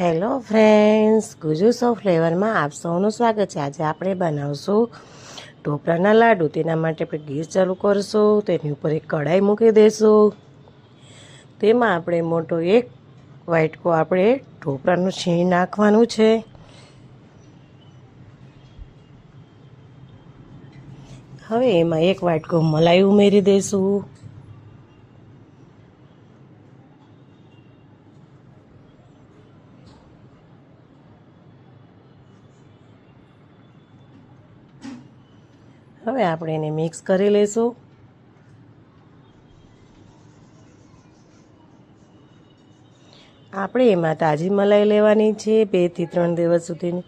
Hello friends Gujus of ફ્લેવરમાં આપ સૌનું સ્વાગત છે. આજે આપણે બનાવશું ઢોકળાના લાડુ. તેના માટે આપણે ગેસ ચાલુ કરશું, તેની ઉપર એક કઢાઈ મૂકી દઈશું તેમાં આપણે મોટો એક વાટકો આપણે ઢોકળાનું છીણ નાખવાનું છે. હવે એમાં એક વાટકો મલાઈ ઉમેરી દઈશું હવે આપણે એને મિક્સ કરી લઈશું. આપણે એમાં તાજી મલાઈ લેવાની છે બેથી ત્રણ દિવસ સુધીની.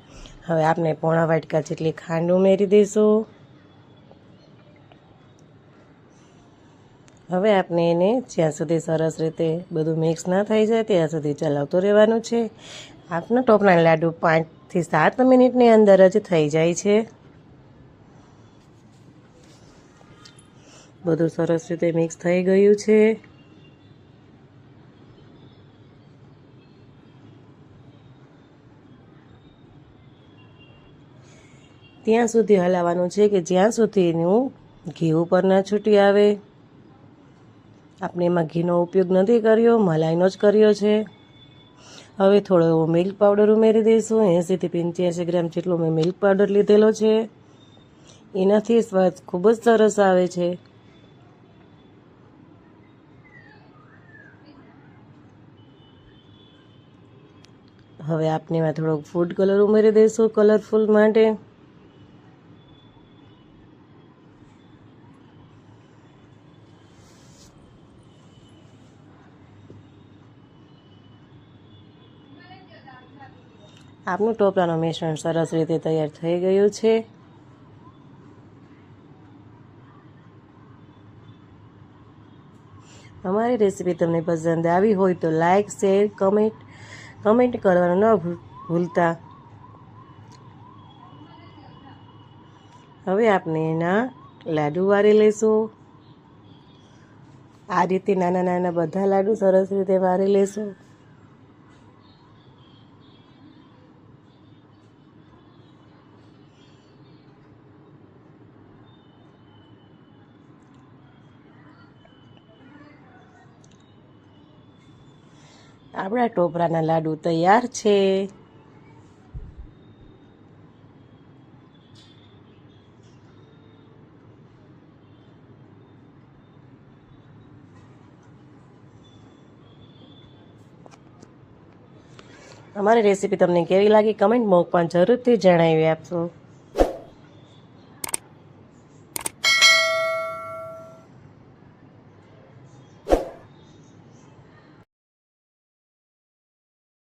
હવે આપણે પોણા વાટકા જેટલી ખાંડ ઉમેરી દઈશું. હવે આપણે એને જ્યાં સુધી સરસ રીતે બધું મિક્સ ના થઈ જાય ત્યાં સુધી ચલાવતું રહેવાનું છે. આપના ટોપના લાડુ પાંચથી સાત મિનિટની અંદર જ થઈ જાય છે. બધું સરસ રીતે મિક્સ થઈ ગયું છે. ત્યાં સુધી હલાવવાનું છે કે જ્યાં સુધી એનું ઘી ઉપર ના છૂટી આવે. આપણે એમાં ઘીનો ઉપયોગ નથી કર્યો, મલાઈનો જ કર્યો છે. હવે થોડો એવો મિલ્ક પાવડર ઉમેરી દઈશું. એંસીથી પંચ્યાસી ગ્રામ જેટલો મેં મિલ્ક પાવડર લીધેલો છે. એનાથી સ્વાદ ખૂબ જ સરસ આવે છે. હવે આપણે એમાં થોડોક ફૂડ કલર ઉમેરી દઈશું કલરફુલ માટે. આપનું ટોપલાનું મિશ્રણ સરસ રીતે તૈયાર થઈ ગયું છે. અમારી રેસીપી તમને પસંદ આવી હોય તો લાઈક શેર કમેન્ટ કમેન્ટ કરવાનું ન ભૂલતા. હવે આપણે એના લાડુ વારી લઈશું. આ રીતે નાના નાના બધા લાડુ સરસ રીતે વારી લઈશું. આપણા ટોપરાના લાડુ તૈયાર છે. અમારી રેસીપી તમને કેવી લાગી કમેન્ટ બોક્સમાં જરૂરથી જણાવી આપશો